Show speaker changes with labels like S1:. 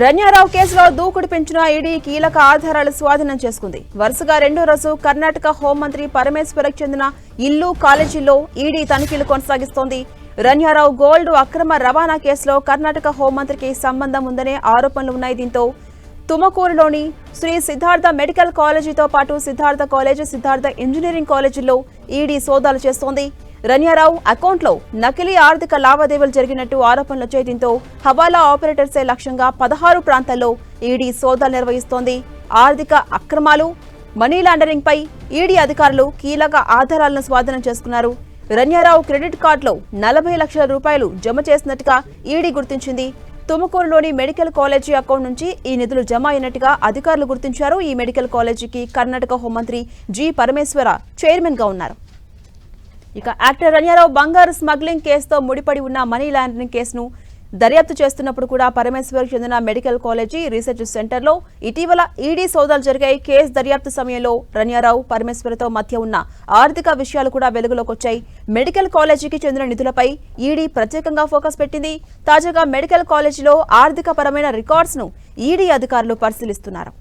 S1: రన్యారావు కేసులో దూకుడు పెంచిన ఈడీ కీలక ఆధారాలు స్వాధీనం చేసుకుంది. వరుసగా రెండో రోజు కర్ణాటక హోంమంత్రి పరమేశ్వరకు చెందిన ఇల్లు కాలేజీల్లో ఈడీ తనిఖీలు కొనసాగిస్తోంది. రన్యారావు గోల్డ్ అక్రమ రవాణా కేసులో కర్ణాటక హోంమంత్రికి సంబంధం ఉందనే ఆరోపణలు ఉన్నాయి దీంతో. తుమకూరులోని శ్రీ సిద్ధార్థ మెడికల్ కాలేజీతో పాటు సిద్ధార్థ కాలేజ్ సిద్ధార్థ ఇంజనీరింగ్ కాలేజీల్లో ఈడీ సోదాలు చేస్తోంది. రన్యారావు అకౌంట్లో నకిలీ ఆర్థిక లావాదేవీలు జరిగినట్టు ఆరోపణలు చేయడంతో హవాలా ఆపరేటర్సే లక్ష్యంగా పదహారు ప్రాంతాల్లో ఈడీ సోదాలు నిర్వహిస్తోంది. ఆర్థిక అక్రమాలు మనీ లాండరింగ్ పై ఈడీ అధికారులు కీలక ఆధారాలను స్వాధీనం చేసుకున్నారు. రన్యారావు క్రెడిట్ కార్డులో నలభై లక్షల రూపాయలు జమ చేసినట్టుగా ఈడీ గుర్తించింది. తుమకూరులోని మెడికల్ కాలేజీ అకౌంట్ నుంచి ఈ నిధులు జమ అయినట్టుగా అధికారులు గుర్తించారు. ఈ మెడికల్ కాలేజీకి కర్ణాటక హోంమంత్రి జి. పరమేశ్వర చైర్మన్గా ఉన్నారు. ఇక యాక్టర్ రన్యారావు బంగారు స్మగ్లింగ్ కేసుతో ముడిపడి ఉన్న మనీ లాండరింగ్ కేసును దర్యాప్తు చేస్తున్నప్పుడు కూడా పరమేశ్వర్ చెందిన మెడికల్ కాలేజీ రీసెర్చ్ సెంటర్లో ఇటీవల ఈడీ సోదాలు జరిగాయి. కేసు దర్యాప్తు సమయంలో రన్యారావు పరమేశ్వర్తో మధ్య ఉన్న ఆర్థిక విషయాలు కూడా వెలుగులోకి వచ్చాయి. మెడికల్ కాలేజీకి చెందిన నిధులపై ఈడీ ప్రత్యేకంగా ఫోకస్ పెట్టింది. తాజాగా మెడికల్ కాలేజీలో ఆర్థిక పరమైన రికార్డ్స్ను ఈడీ అధికారులు పరిశీలిస్తున్నారు.